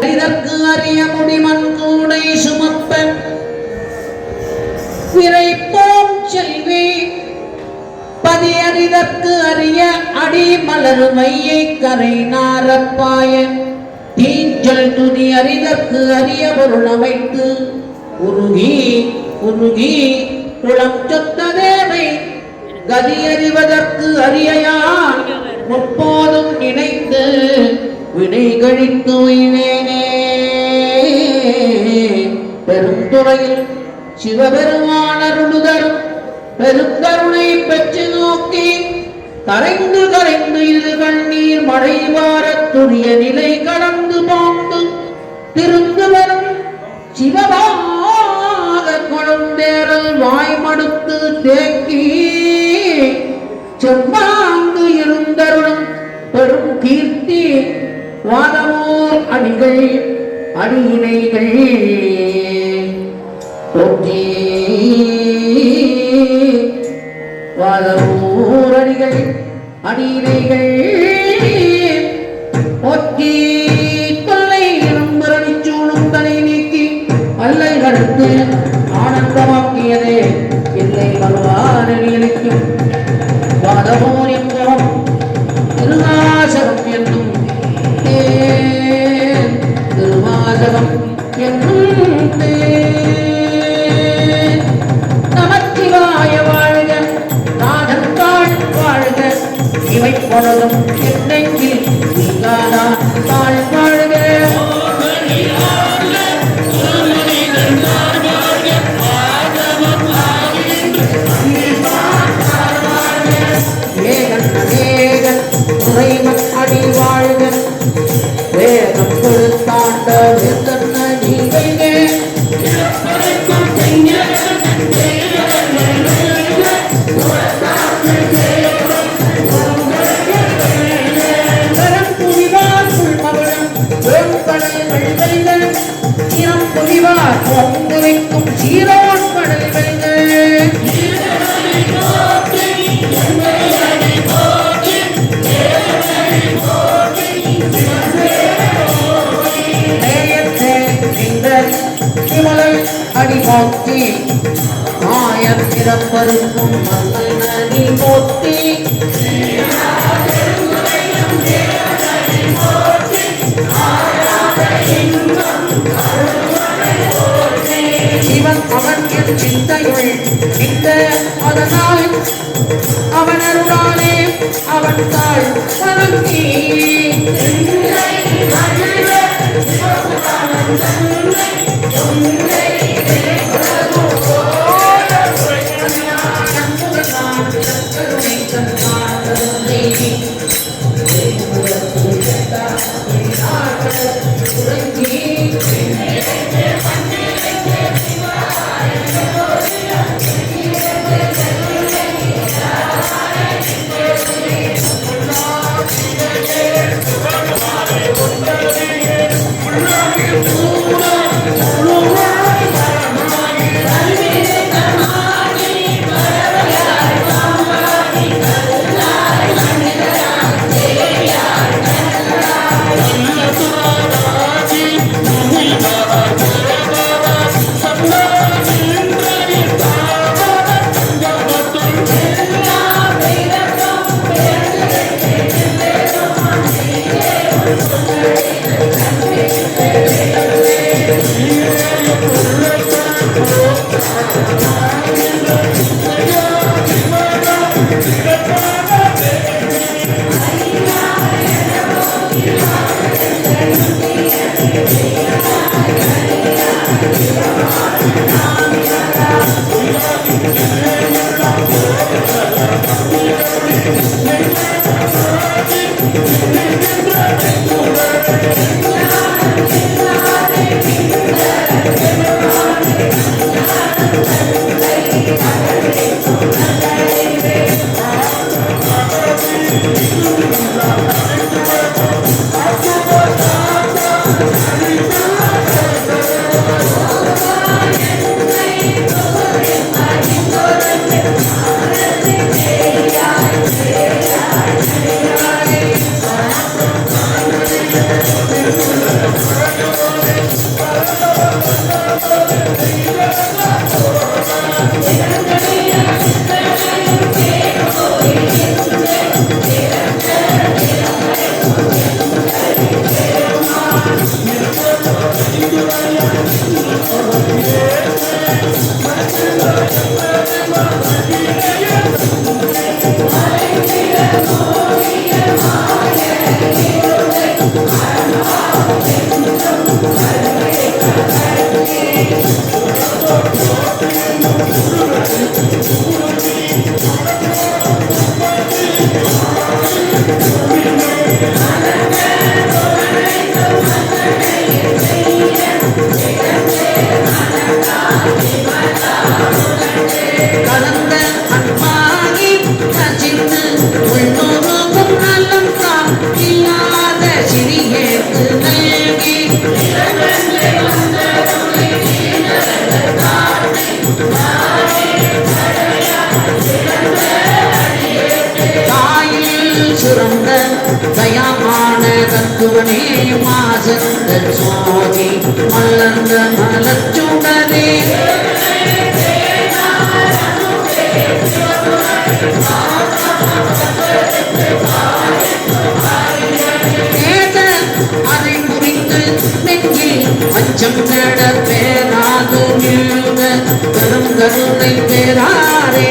இதற்கு அறிய முடிமன் கூடை சுமப்ப. விரைப்போம் செல்வி. பதியறிதற்கு அறிய அடி மலர் மையை கரை நாரப்பாய. தீஞ்சல் துதி அறிதற்கு அறிய பொருள் அமைத்து. உருகி உருகி குளம் சொத்த தேவை. கதி அறிவதற்கு அறியான் முப்போதும் நினைத்து வினை கழித்து வைவேனே பெருந்துறையில் சிவபெருமான் அருளுதரும் பெருங்கருணை பெற்று நோக்கி கரைந்து கரைந்து இது கண்ணீர் மழை வாரத்துரிய நிலை கடந்து போந்து திருந்து வரும் சிவபாக குழந்தேரல் வாய்மடுத்து தேக்கி செவ்வாங்கு இருந்தருளும் பெரும் கீர்த்தி வாதமோர் அடிகள் அடியினைகள் வாதமோர் அடிகள் அடியினைகள் நோக்கி மாயம் பிறப்பருக்கும் மகள் நதி போத்தி அவன் என் சிந்தையுள் இந்த அதனால் அவன் அருளாலே அவன் தாழ் வணங்கி Thank தயமான தத்துவனே மாசந்த சுவாமி மலர்ந்த மலச்சுடனே கேட்ட நெஞ்சில் அச்சம் கட பேராது நின்ற பெரும் பேராரே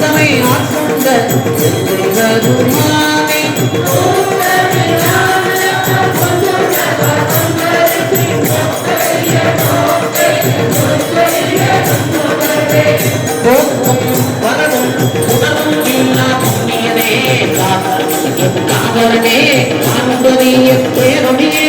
எல்லாமே நிறுத்தமை ஆட்கொண்ட பெருமானே போக்கும் வரவும் உணவும் இல்லா புண்ணியனே காவலனே பேரொழியே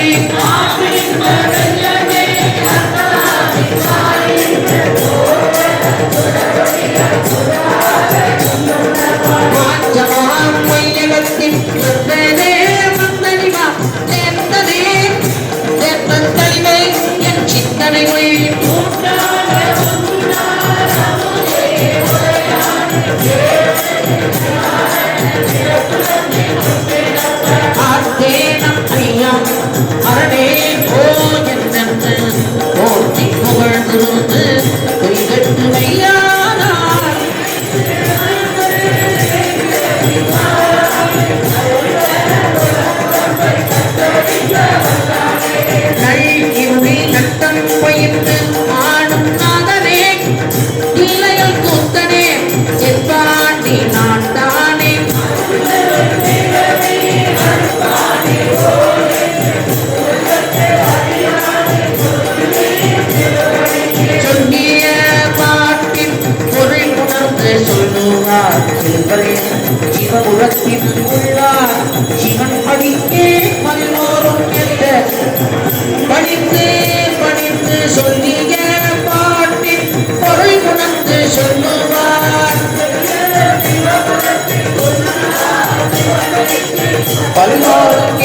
உள்ளார் சிவன் படிக்கே பல்லோரும் என்ற படித்து படித்து சொல்லிய பாட்டின் பொருள் உணர்ந்து சொல்லுவார். பல்லோரும்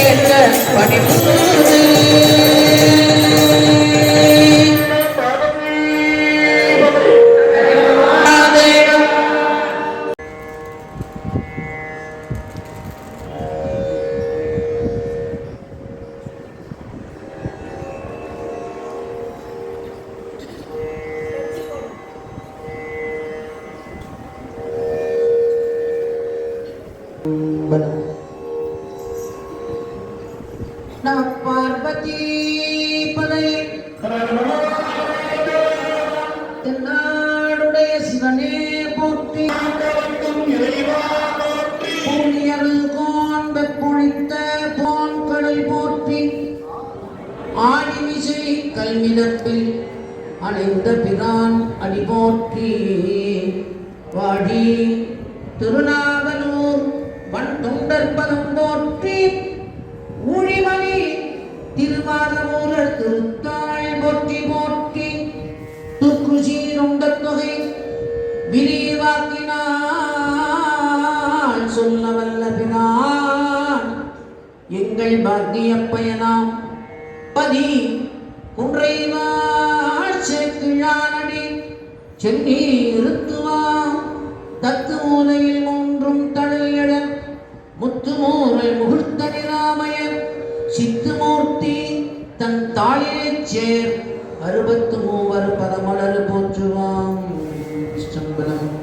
வன் போற்றி ஊழிமணி திருவாரூரர் திருத்தாள் போற்றி போற்றி துக்குசீருண்ட தொகை விரிவாக்கினான் சொல்ல வல்லபினான் எங்கள் பாக்கிய பயனாம் பதி குன்றைவாள் சேக்கிழானடி சென்னி இருத்துவாம் தத்து மூலையில் நிராமய சித்துமூர்த்தி தன் தாளினைச் சேர் அறுபத்து மூவர் பதமலர் போற்றுவாம். சம்பளம்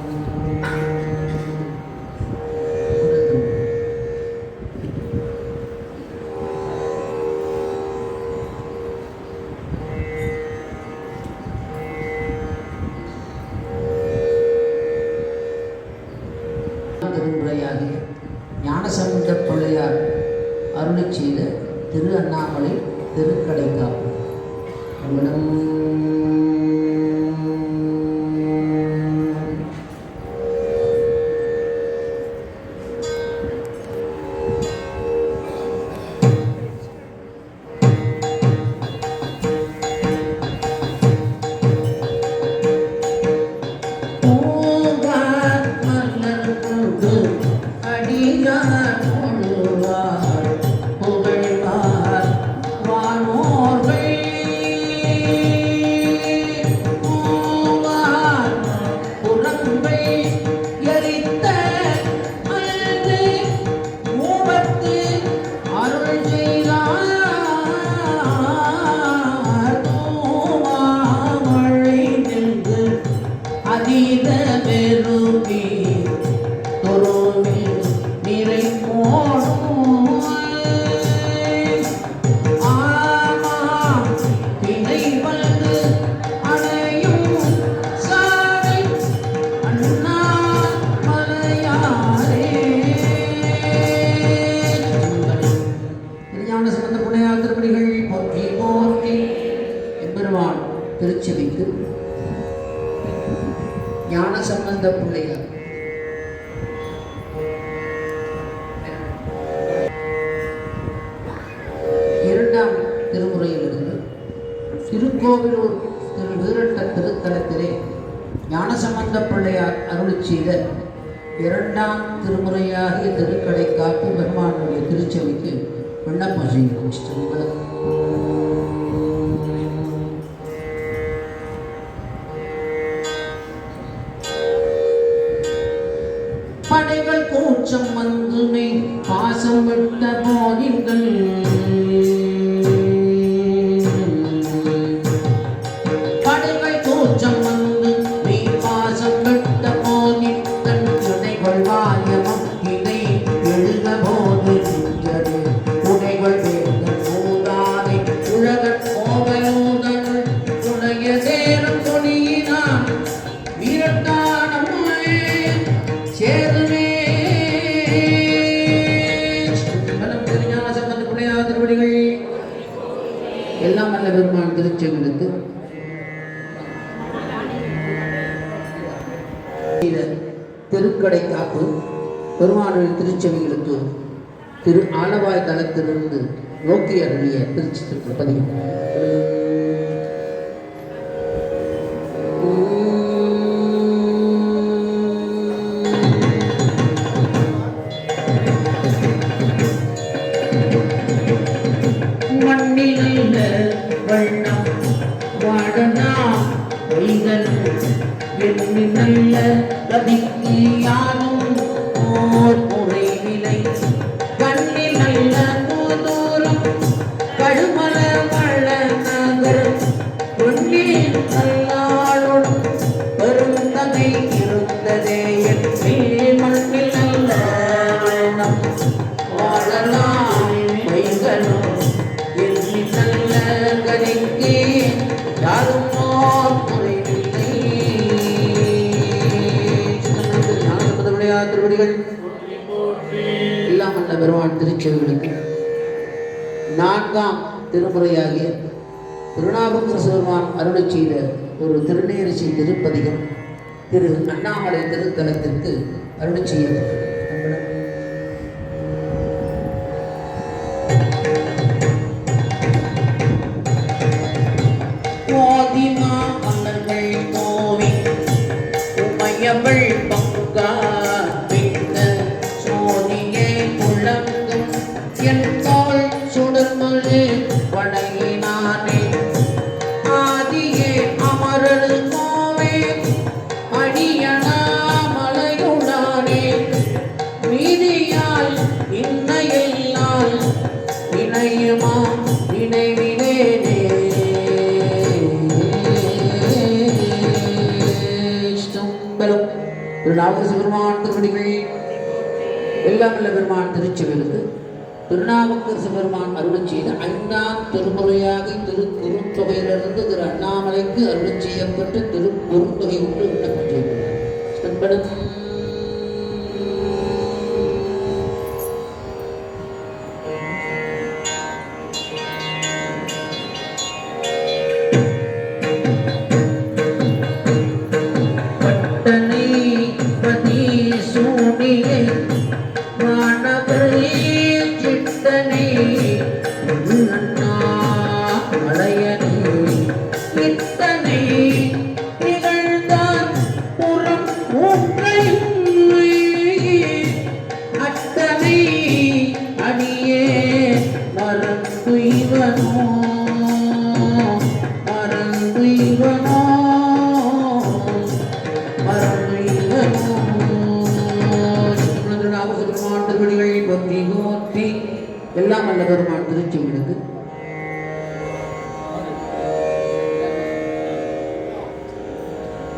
திருக்கோவிலூர் திரு வீரட்ட திருத்தலத்திலே ஞானசம்பந்த பிள்ளையார் அருள் செய்த இரண்டாம் திருமுறையாகிய திருக்கடை காப்பு பெருமானுடைய திருச்சபைக்கு விண்ணப்பம் செய்கிறோம் உங்களுக்கு பெருமானுடைய திருச்செவிகளுக்கு திரு ஆலவாய் தளத்திலிருந்து நோக்கி அருளிய திருச்சி பதிவு பொன்னில் பெருந்தகை இருந்ததே. என் மண்ணில் நல்ல வண்ணம். வாழலாம் வைகளும் எண்ணி நல்ல கதிக்கு யாரும் திருவடிகள். எல்லாம் அல்ல பெருமான் திருச்செவிகளுக்கு. நான்காம் திருமுறையாகிய திருநாவுக்கர சிவருமான் அருளை செய்த ஒரு திருநேரிசை திருப்பதிகம் திரு அண்ணாமலை திருத்தலத்திற்கு அருளை செய்யப்பட்டது. திருநாவுக்கரசு பெருமான் திருவடிகள். எல்லாம் வல்ல பெருமான் திருச்செவிலுக்கு திருநாவுக்கரசு பெருமான் அருளை செய்த ஐந்தாம் திருமுறையாக திருக்குறுந்தொகையிலிருந்து திரு அண்ணாமலைக்கு அருள் செய்யப்பட்ட திருக்குறுந்தொகை ஒன்று விண்ணப்பம் செய்துள்ளார் சூடியை மாணவரே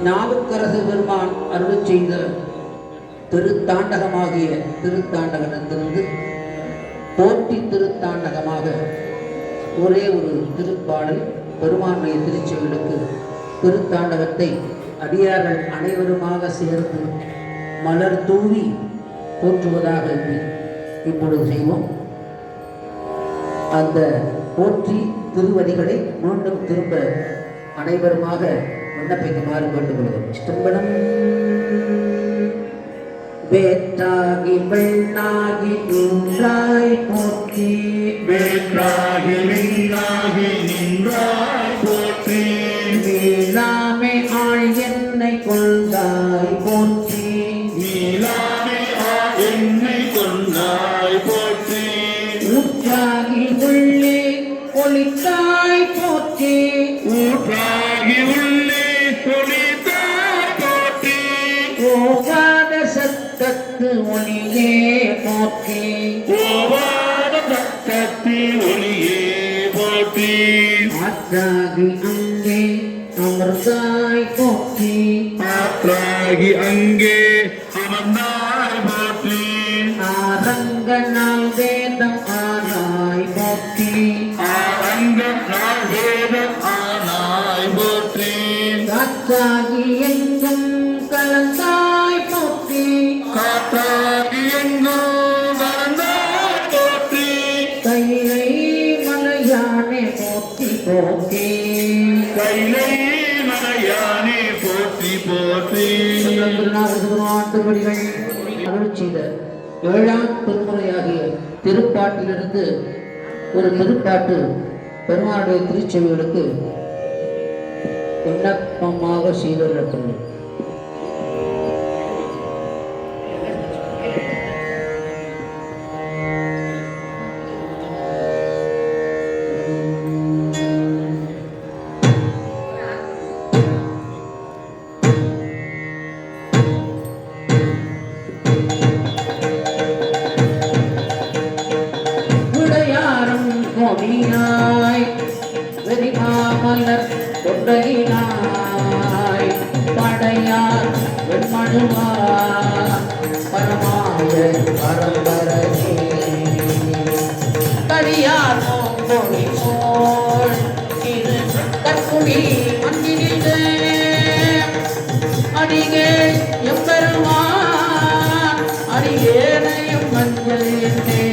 நாவுக்கரசு பெருமான் அருள் செய்த திருத்தாண்டகமாகிய திருத்தாண்டகத்திலிருந்து போற்றி திருத்தாண்டகமாக ஒரே ஒரு திருப்பாடல் பெருமானுடைய திருச்செவிலுக்கு திருத்தாண்டகத்தை அடியார்கள் அனைவருமாக சேர்ந்து மலர் தூவி போற்றுவதாக இப்பொழுது செய்வோம். அந்த போற்றி திருவடிகளை மீண்டும் திரும்ப அனைவருமாக விண்ணப்பிக்குமாறு கேட்டுக்கொள்கிறோம் சிதம்பரம் வேற்றாகி வெண்ணாகி நின்றாய் போற்றி. வேற்றாகி விண்ணாகி Lagi angge Amersai koki Lagi angge Amersai koki திருநாட்டுப்படிகள் அருள் செய்த ஏழாம் திருமுறையாகிய திருப்பாட்டிலிருந்து ஒரு திருப்பாட்டு பெருமாளுடைய திருச்செவிகளுக்கு விண்ணப்பமாக செய்துள்ளது வெறிமாமலர் கொண்டையினாய் படையார் வெண்மணுவார் பரமாய பரம்பரனே கரியார் நோங்கொடி போல் இது கற்குடி மண்ணினிலே அடிகே எம்பெருமான் அடியேனையும் மஞ்சள் என்னே